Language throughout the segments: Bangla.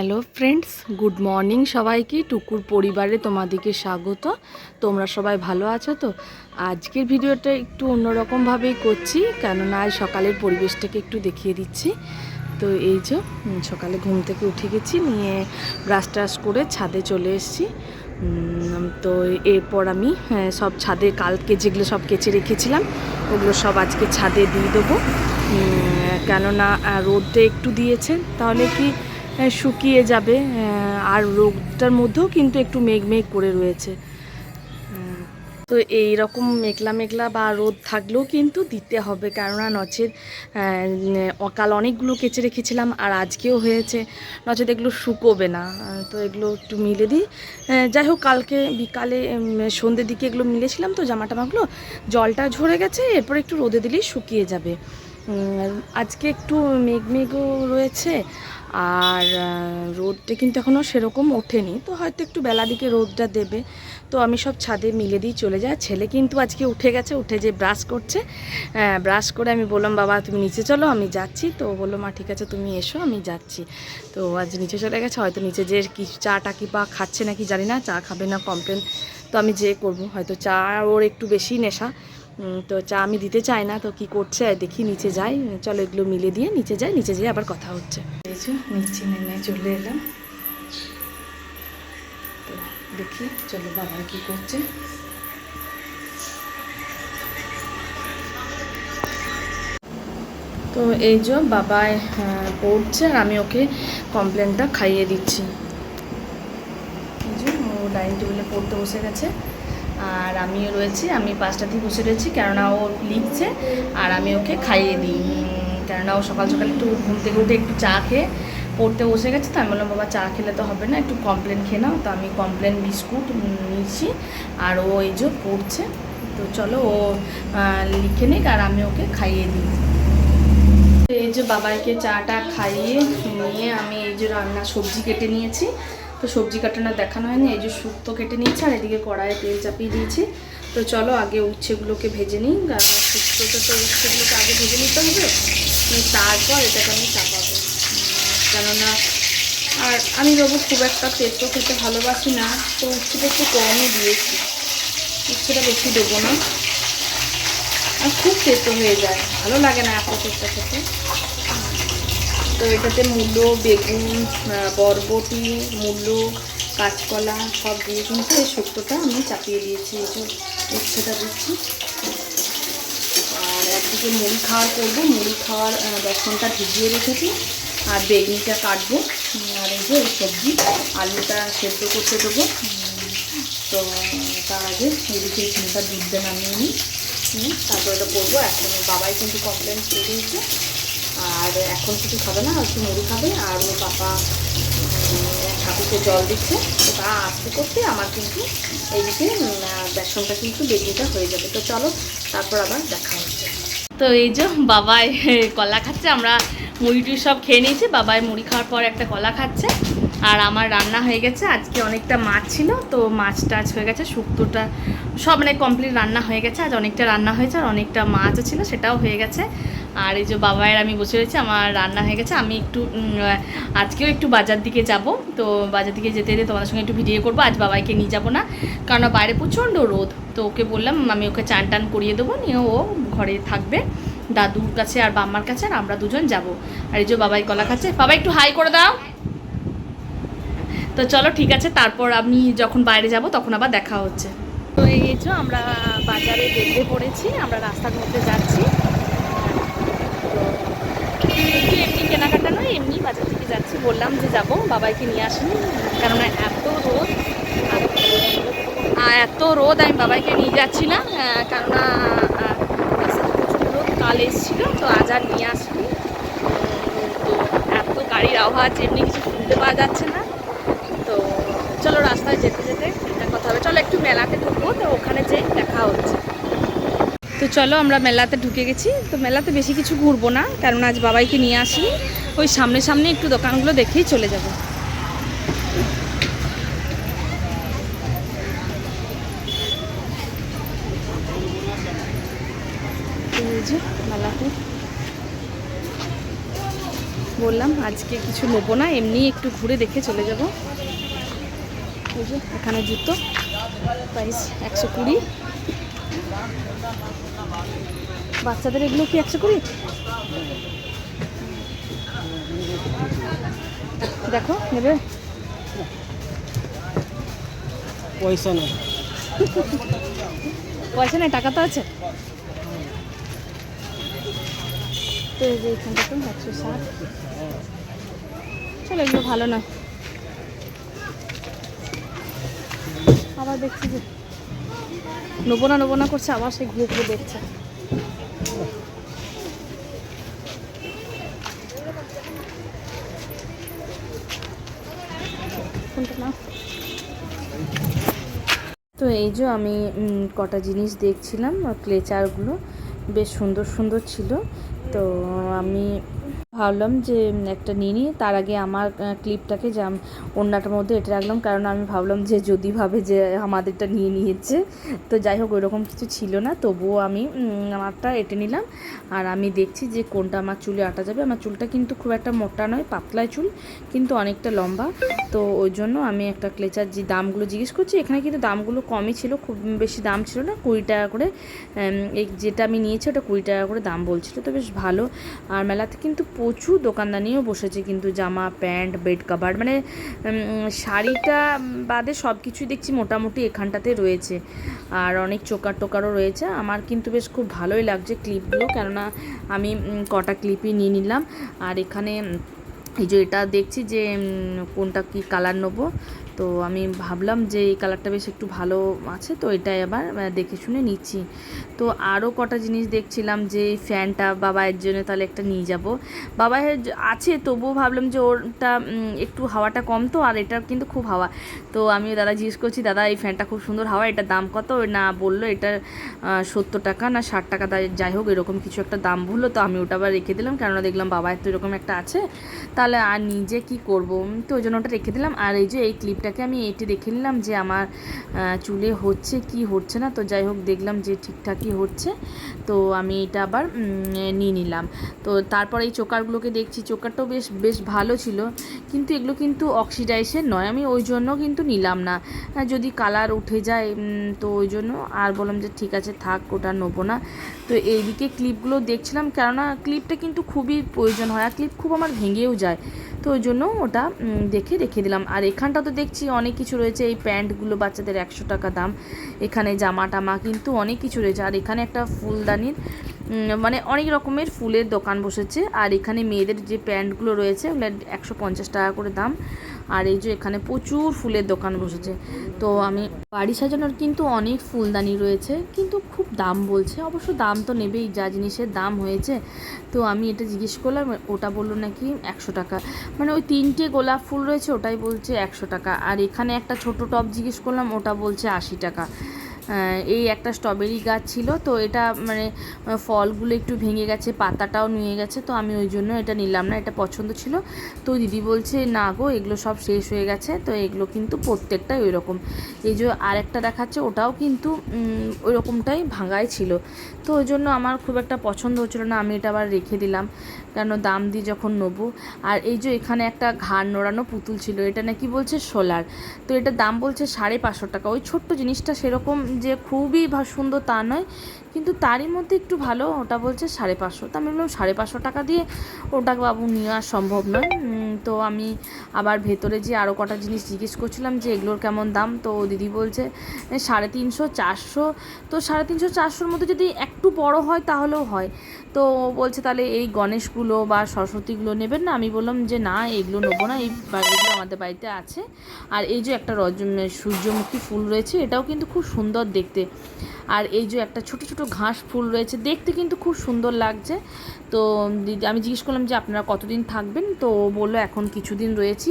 হ্যালো ফ্রেন্ডস গুড মর্নিং সবাইকে টুকুর পরিবারে তোমাদেরকে স্বাগত। তোমরা সবাই ভালো আছো তো? আজকের ভিডিওটা একটু অন্যরকমভাবেই করছি কেননা আজ সকালের পরিবেশটাকে একটু দেখিয়ে দিচ্ছি। তো এই যে সকালে ঘুম থেকে উঠে গেছি নিয়ে ব্রাশ টাশ করে ছাদে চলে এসেছি। তো এরপর আমি হ্যাঁ, সব ছাদে কালকে যেগুলো সব কেচে রেখেছিলাম ওগুলো সব আজকে ছাদে দিয়ে দেবো। কেননা রোদটা একটু দিয়েছে তাহলে কি শুকিয়ে যাবে আর রোগটার মধ্যেও কিন্তু একটু মেঘ মেঘ করে রয়েছে। তো এই রকম মেঘলা মেঘলা বা রোদ থাকলেও কিন্তু দিতে হবে, কেননা নচেত অকাল অনেকগুলো কেচে রেখেছিলাম আর আজকেও হয়েছে, নচেত এগুলো শুকোবে না। তো এগুলো একটু মিলে দিই। যাই হোক, কালকে বিকালে সন্ধ্যের দিকে এগুলো মিলেছিলাম তো জামা টামাগুলো জলটা ঝরে গেছে, এরপর একটু রোদে দিলেই শুকিয়ে যাবে। আজকে একটু মেঘ মেঘও রয়েছে আর রোদটা কিন্তু এখনও সেরকম ওঠেনি। তো হয়তো একটু বেলা দিকে রোদটা দেবে। তো আমি সব ছাদে মিলে দিয়ে চলে যাই। ছেলে কিন্তু আজকে উঠে গেছে, উঠে যে ব্রাশ করছে ব্রাশ করে আমি বললাম, বাবা, তুমি নিচে চলো, আমি যাচ্ছি। তো বলল, মা, ঠিক আছে, তুমি এসো, আমি যাচ্ছি। তো আজ নিচে চলে গেছে, হয়তো নিচে যে কি চাটা কি বা খাচ্ছে নাকি জানি না, চা খাবে না কমপ্লেন তো আমি যে করব, হয়তো চা ওর একটু বেশি নেশা। তো চা আমি দিতে চাই না তো কি করছে দেখি নিচে যাই। চলো এগুলো মিলে দিয়ে নিচে যাই নিচে যেয়ে আবার কথা হচ্ছে। নিচে নেমে চলে এলাম। তো দেখি চলো বাবা কি করছে। তো এই যে আহ, পড়ছে আর আমি ওকে কমপ্লেনটা খাইয়ে দিচ্ছি। এই যে ও ডাইনিং টেবিলে পড়তে বসে গেছে। আর আমিও রয়েছি, আমি পাঁচটাতেই বসে রয়েছি, কেননা ও লিখছে, আর আমি ওকে খাইয়ে দিই। কেননা ও সকাল সকাল একটু ঘুম থেকে উঠে একটু চা খেয়ে পড়তে বসে গেছে, তো আমি বললাম, বাবা, চা খেলে তো হবে না, একটু কমপ্লেন খেয়ে নাও। তো আমি কমপ্লেন বিস্কুট নিয়েছি আর ও এই যে পড়ছে। তো চলো ও লিখে নিক, আর আমি ওকে খাইয়ে দিই। এই যে বাবাইকে চাটা খাইয়ে নিয়ে আমি এই যে রান্না সবজি কেটে নিয়েছি তো সবজি কাটানো দেখানো হয়নি, এই যে শুক্তো কেটে নিয়েছি আর এদিকে কড়াইয়ে তেল চাপিয়ে দিয়েছি। তো চলো আগে উচ্ছেগুলোকে ভেজে নিই শুক্তোটা তো উচ্ছেগুলোকে আগে ভেজে নিতে হবে তারপর এটাকে আমি চাপাবো। কেননা, আর আমি বাবু খুব একটা তেতো খেতে ভালোবাসি না, তো উচ্ছেটা একটু কমই দিয়েছি। উচ্ছেটা বেশি দেবো না। আর খুব তেতো হয়ে যায়, ভালো লাগে না এত তেতো খেতে। তো এটাতে মূলো, বেগুন বরবটি, মূলো, কাঁচকলা সব দিয়ে কিন্তু এই শুক্তোটা আমি চাপিয়ে দিয়েছি, এই যে উচ্ছেটা দিচ্ছি। আর একদিকে মুড়ি খাওয়ার করব, মুড়ি খাওয়ার বেসনটা ভিজিয়ে রেখেছি, আর বেগুনিটা কাটবো আর এই যে সবজি, আলুটা সেদ্ধ করতে দেবো। তো তার আগে এদিকে চিন্তা দুধটা নামিয়ে নিই। তারপর এটা করব। এখন বাবাই কিন্তু কমপ্লেন করে দিয়েছে। আর এখন কিছু খাবে না, একটু মুড়ি খাবে আর ওর পাপা ঠাকুরকে জল দিচ্ছে। তো তা আস্তে করতে আমার কিন্তু এইদিকে বেসনটা কিন্তু বেগুনিটা হয়ে যাবে। তো চলো, তারপর আবার দেখা হচ্ছে তো এই যে বাবাই কলা খাচ্ছে, আমরা মুড়ি সব খেয়ে নিয়েছি। বাবাই মুড়ি খাওয়ার পর একটা কলা খাচ্ছে। আর আমার রান্না হয়ে গেছে, আজকে অনেকটা মাছ ছিল, তো মাছ টাছ হয়ে গেছে, শুক্তোটা সব মানে কমপ্লিট রান্না হয়ে গেছে। আজ অনেকটা রান্না হয়েছে আর অনেকটা মাছও ছিল, সেটাও হয়ে গেছে। আর এই যে বাবাইয়ের আমি বসে রয়েছি, আমার রান্না হয়ে গেছে। আমি একটু আজকেও একটু বাজার দিকে যাব। তো বাজার দিকে যেতে যেতে তোমাদের সঙ্গে একটু ভিডিও করব। আজ বাবাইকে নিয়ে যাব না, কারণ বাইরে প্রচণ্ড রোদ। তো ওকে বললাম, আমি ওকে চান টান করিয়ে দেবো, নিয়ে ও ঘরে থাকবে, দাদুর কাছে আর বাম্মার কাছে, আর আমরা দুজন যাব। আর এই যে বাবাই কলা খাচ্ছে। বাবা, একটু হাই করে দাও। তো চলো, ঠিক আছে, তারপর আমি যখন বাইরে যাব, তখন আবার দেখা হচ্ছে। তো এই যে আমরা বাজারে বেরিয়ে পড়েছি, আমরা রাস্তার মধ্যে যাচ্ছি তো একটু এমনি কেনাকাটা নয় এমনি বাজার থেকে যাচ্ছি বললাম যে যাব, বাবাইকে নিয়ে আসিনি, কেননা এত রোদ, আর এত রোদ আমি বাবাইকে নিয়ে যাচ্ছি না কেননা কাল এসেছিল, তো আজ আর নিয়ে আসিনি। তো এত গাড়ির আওয়াজ, এমনি কিছু শুনতে পাওয়া যাচ্ছে না। তো চলো রাস্তায় যেতে যেতে কথা হবে। চলো একটু মেলাতে ঢুকবো, তো ওখানে যে দেখা হচ্ছে। তো চলো আমরা মেলাতে ঢুকে গেছি। তো মেলাতে বেশি কিছু ঘুরবো না কারণ আজ বাবাইকে নিয়ে আসি। ওই সামনে সামনে একটু দোকানগুলো দেখেই চলে যাব। মেলাতে। বললাম, আজকে কিছু নেব না, এমনি একটু ঘুরে দেখে চলে যাব। এখানে জুতো প্রাইস একশো কুড়ি। বাচ্চাদের এগুলো কি একশো কুড়ি? দেখো নেবে? পয়সা নেই। পয়সা নেই টাকা তো আছে। তো এই যে এখানটা তো একশো ষাট। চলো এগুলো ভালো নয়। আবার দেখছি যে নেব না নেব না করছে, আবার সে ঘুরে ঘুরে দেখছে। তো এই যে আমি কটা জিনিস দেখছিলাম ক্লেচারগুলো বেশ সুন্দর সুন্দর ছিল। তো আমি ভাবলাম যে একটা নিয়ে নিই। তার আগে আমার ক্লিপটাকে জাম অন্যটার মধ্যে এটা রাখলাম। কারণ আমি ভাবলাম যে, যদি ভাবে যে, আমাদেরটা নিয়ে নিয়েছে, তো যাই হোক, ওইরকম কিছু ছিল না। তবুও আমি আমারটা এটে নিলাম। আর আমি দেখছি যে, কোনটা আমার চুলে আটা যাবে। আমার চুলটা কিন্তু খুব একটা মোটা নয় পাতলা চুল, কিন্তু অনেকটা লম্বা। তো ওই জন্য আমি একটা ক্লেচার যে, দামগুলো জিজ্ঞেস করছি, এখানে কিন্তু দামগুলো কমই ছিল, খুব বেশি দাম ছিল না, কুড়ি টাকা করে এই যেটা আমি নিয়েছি, ওটা কুড়ি টাকা করে দাম বলছিল। তো বেশ ভালো। আর মেলাতে কিন্তু প্রচুর দোকানদানিও বসেছে কিন্তু জামা, প্যান্ট, বেড কাভার মানে শাড়িটা বাদে সব কিছুই দেখছি মোটামুটি এখানটাতে রয়েছে। আর অনেক চোকার টোকারও রয়েছে। আমার কিন্তু বেশ খুব ভালোই লাগছে ক্লিপগুলো, কেননা আমি কটা ক্লিপই নিয়ে নিলাম। আর এখানে, এই যে এটা দেখছি যে কোনটা কি কালার নেব তো আমি ভাবলাম যে এই কালারটা বেশ একটু ভালো আছে, তো এটাই আবার দেখে শুনে নিচ্ছি। তো আরও কটা জিনিস দেখছিলাম যে ফ্যানটা বাবায়ের জন্য তাহলে একটা নিয়ে যাব। বাবায়ের আছে, তবুও ভাবলাম যে ওরটা একটু হাওয়াটা কম তো, আর এটার কিন্তু খুব হাওয়া। তো আমি দাদা জিজ্ঞেস করছি, দাদা, এই ফ্যানটা খুব সুন্দর হাওয়া, এটার দাম কত? না বলল এটা সত্তর টাকা না ষাট টাকা যাই হোক, এরকম কিছু একটা দাম বলল। তো আমি ওটা আবার রেখে দিলাম, কেননা দেখলাম বাবায়ের তো এরকম একটা আছে। তাহলে আর নিজে কি করব? তো ওই জন্য ওটা রেখে দিলাম। আর এই যে এই ক্লিপটাকে আমি এটি দেখে নিলাম যে আমার চুলে হচ্ছে কি হচ্ছে না। তো যাই হোক, দেখলাম যে ঠিকঠাকই হচ্ছে। তো আমি এটা আবার নিয়ে নিলাম। তো তারপর এই চোকারগুলোকে দেখছি, চোকারটাও বেশ বেশ ভালো ছিল। কিন্তু এগুলো কিন্তু অক্সিডাইসের নয়। আমি ওই জন্য কিন্তু নিলাম না। যদি কালার উঠে যায় তো ওই জন্য আর বললাম যে ঠিক আছে, থাক, ওটা নেব না। তো এইদিকে ক্লিপগুলো দেখছিলাম। কেননা ক্লিপটা কিন্তু খুবই প্রয়োজন হয়। আর ক্লিপ খুব আমার ভেঙেও যায়। তো ওই জন্য ওটা দেখে রেখে দিলাম। আর এখানটা তো দেখছি অনেক কিছু রয়েছে, এই প্যান্টগুলো বাচ্চাদের একশো টাকা দাম। এখানে জামা টামা কিন্তু অনেক কিছু রয়েছে। আর এখানে একটা ফুলদানির মানে অনেক রকমের ফুলের দোকান বসেছে। আর এখানে মেয়েদের যে প্যান্টগুলো রয়েছে, ওগুলো একশো পঞ্চাশ টাকা করে দাম। আর এই যে এখানে প্রচুর ফুলের দোকান বসেছে। তো আমি বাড়ি সাজানোর কিন্তু অনেক ফুলদানি রয়েছে, কিন্তু খুব দাম বলছে। অবশ্য দাম তো নেবেই, যা জিনিসের দাম হয়েছে। তো আমি এটা জিজ্ঞেস করলাম, ওটা বলল নাকি একশো টাকা। মানে ওই তিনটে গোলাপ ফুল রয়েছে, ওটাই বলছে একশো টাকা। আর এখানে একটা ছোট টপ জিজ্ঞেস করলাম, ওটা বলছে আশি টাকা। এই একটা স্ট্রবেরি গাছ ছিল, তো এটা মানে ফলগুলো একটু ভেঙে গেছে, পাতাটাও নিয়ে গেছে, তো আমি ওই জন্য এটা নিলাম না, এটা পছন্দ ছিল। তো দিদি বলছে, না গো, এগুলো সব শেষ হয়ে গেছে, তো এগুলো কিন্তু প্রত্যেকটাই ওই রকম এই যে আরেকটা দেখাচ্ছে, ওটাও কিন্তু ওই রকমটাই ভাঙাই ছিল। তো ওই জন্য আমার খুব একটা পছন্দ হচ্ছিল না, আমি এটা আবার রেখে দিলাম, কেন দাম দিয়ে যখন নেব। আর এই যে এখানে একটা ঘাড় নোড়ানো পুতুল ছিল, এটা নাকি বলছে সোলার। তো এটার দাম বলছে সাড়ে পাঁচশো টাকা, ওই ছোট্ট জিনিসটা সেরকম যে খুবই সুন্দর তা নয়, কিন্তু তারই মধ্যে একটু ভালো, ওটা বলছে সাড়ে পাঁচশো। তা আমি বললাম, সাড়ে পাঁচশো টাকা দিয়ে ওটা বাবু নেওয়া সম্ভব নয়। তো আমি আবার ভেতরে যে আরও কটা জিনিস জিজ্ঞেস করছিলাম যে এগুলোর কেমন দাম, তো দিদি বলছে সাড়ে তিনশো, চারশো। তো সাড়ে তিনশো, চারশোর মধ্যে যদি একটু বড় হয় তাহলেও হয়। তো বলছে, তাহলে এই গণেশগুলো বা সরস্বতীগুলো নেবেন না? আমি বললাম যে, না, এগুলো নেব না, এই বাড়িগুলো আমাদের বাড়িতে আছে। আর এই যে একটা রজ সূর্যমুখী ফুল রয়েছে, এটাও কিন্তু খুব সুন্দর দেখতে। আর এই যে একটা ছোট ছোট ঘাস ফুল রয়েছে, দেখতে কিন্তু খুব সুন্দর লাগছে। তো দিদি আমি জিজ্ঞেস করলাম যে আপনারা কতদিন থাকবেন? তো বলল, এখন কিছুদিন রয়েছি।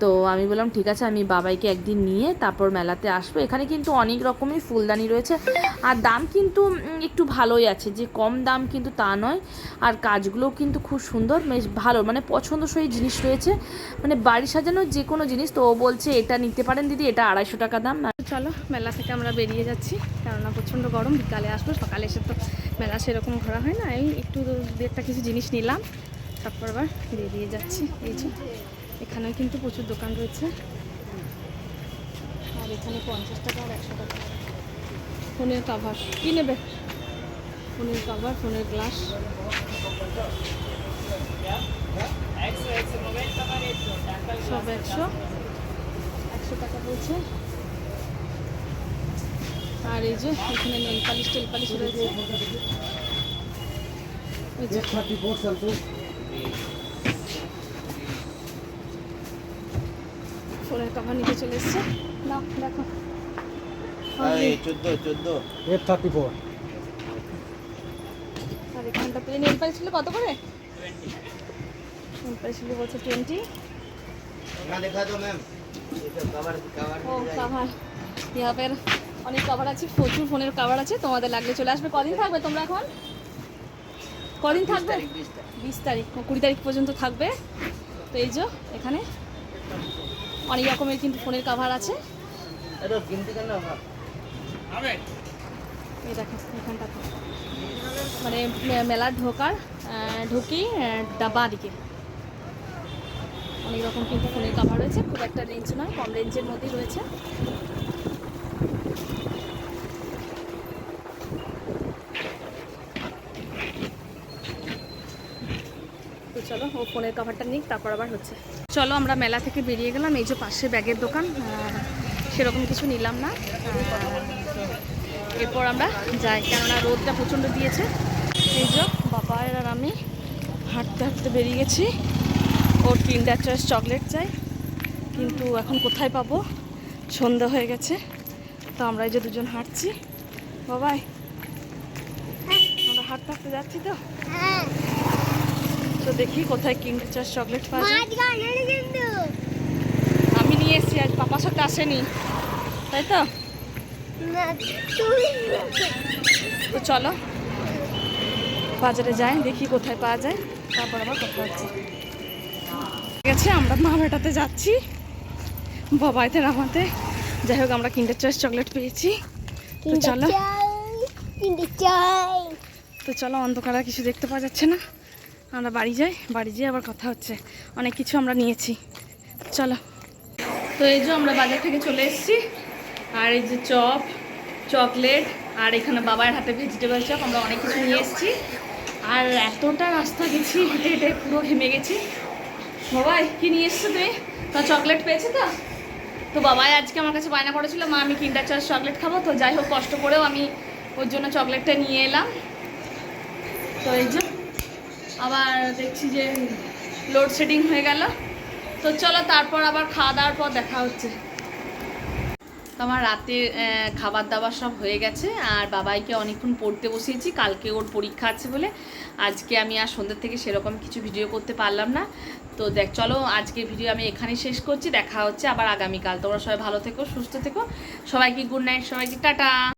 তো আমি বললাম, ঠিক আছে, আমি বাবাইকে একদিন নিয়ে তারপর মেলাতে আসব। এখানে কিন্তু অনেক রকমই ফুলদানি রয়েছে। আর দাম কিন্তু একটু ভালোই আছে, যে কম দাম কিন্তু তা নয়। আর কাজগুলোও কিন্তু খুব সুন্দর, বেশ ভালো মানে পছন্দসই জিনিস রয়েছে। মানে বাড়ি সাজানোর যে কোনো জিনিস, তো ও বলছে, এটা নিতে পারেন দিদি, এটা আড়াইশো টাকা দাম। চলো, মেলা থেকে আমরা বেরিয়ে যাচ্ছি। কেননা প্রচণ্ড গরম, বিকালে আসব, সকালে এসে তো মেলা সেরকম ঘোরা হয় না। এই একটু দু একটা কিছু জিনিস নিলাম, তারপর আবার বেরিয়ে যাচ্ছি। এই যে, এখানেও কিন্তু প্রচুর দোকান রয়েছে। আর এখানে পঞ্চাশ টাকা আর একশো টাকা। ফোনের কাভার কী নেবে? ফোনের কাভার ফোনের গ্লাস সব একশো। একশো টাকা বলছে। আর এই যে এখানে নেল পালিশ টেল পালিশ রয়েছে। ফোনের কভার নিতে চলে এসছে। না দেখো। চোদ্দ চোদ্দ। থার্টি ফোর আর এখানটা প্লেন নেল পালিশ কত করে? নেল পালিশ বলছে টোয়েন্টি ও কভার ইয়া অনেক কভার আছে প্রচুর ফোনের কভার আছে তোমাদের লাগলে চলে আসবে। কদিন থাকবে তোমরা এখন? কদিন থাকবে? বিশ তারিখ। কুড়ি তারিখ পর্যন্ত থাকবে। তো এই যে এখানে অনেক রকমের কিন্তু ফোনের কভার আছে। এই দেখো এখানটা মানে মেলার ঢোকার ঢুকি ডাবা দিকে। অনেক রকম কিন্তু ফোনের কভার রয়েছে খুব একটা রেঞ্জ নয় কম রেঞ্জের মধ্যেই রয়েছে। চলো, ও ফোনের কাভারটা নিক, তারপর আবার হচ্ছে। চলো, আমরা মেলা থেকে বেরিয়ে গেলাম, এই যে পাশে ব্যাগের দোকান। সেরকম কিছু নিলাম না। এরপর আমরা যাই, কেননা রোদটা প্রচণ্ড দিয়েছে। এই যে বাবা আর আমি হাঁটতে হাঁটতে বেরিয়ে গেছি। ওর কিন্ডার চয়েস চকলেট চাই, কিন্তু এখন কোথায় পাবো? সন্ধ্যা হয়ে গেছে, তো আমরা এই যে দুজন হাঁটছি। বাবাই, আমরা হাঁটতে হাঁটতে যাচ্ছি তো? তো দেখি কোথায় চয়েস চকলেট পাওয়া যায়। আমি নিয়ে এসেছি আজ পাপার সাথে আসেনি। তাই তো? তো চলো বাজারে যাই দেখি কোথায় পাওয়া যায়। তারপর আবার কথা হচ্ছে। ঠিক আছে আমরা মা বেটাতে যাচ্ছি। বাবাইতে নামাতে যাই হোক আমরা কিন্ডার চয়েস চকলেট পেয়েছি। তো চলো। তো চলো অন্ধকার কিছু দেখতে পাওয়া যাচ্ছে না। আমরা বাড়ি যাই, বাড়ি যেয়ে আবার কথা হচ্ছে। অনেক কিছু আমরা নিয়েছি। চলো। তো এই যে আমরা বাজার থেকে চলে এসেছি, আর এই যে চপ, চকলেট, আর এখানে বাবার হাতে ভেজিটেবল চপ, আমরা অনেক কিছু নিয়ে এসেছি। আর এতটা রাস্তা গেছি, হেঁটে হেঁটে পুরো ঘেমে গেছি। বাবাই, কি নিয়ে এসছো তুমি? তা চকলেট পেয়েছে তো? তো বাবাই আজকে আমার কাছে বায়না করেছিল, মা, আমি কিন্ডার চার্জ চকলেট খাব। তো যাই হোক, কষ্ট করেও আমি ওর জন্য চকলেটটা নিয়ে এলাম। তো এই যে আবার দেখছি যে লোডশেডিং হয়ে গেল। তো চলো তারপর আবার খাওয়া দাওয়ার পর দেখা হচ্ছে। তো আমার আহ, খাবার দাবার সব হয়ে গেছে আর বাবাইকে অনেকক্ষণ পড়তে বসিয়েছি কালকে ওর পরীক্ষা আছে বলে। আজকে আমি আর সন্ধ্যের থেকে সেরকম কিছু ভিডিও করতে পারলাম না। তো দেখ চলো আজকে ভিডিও আমি এখানেই শেষ করছি দেখা হচ্ছে আবার আগামীকাল। তোমরা সবাই ভালো থেকো সুস্থ থেকো। সবাইকে গুড নাইট সবাইকে টাটা।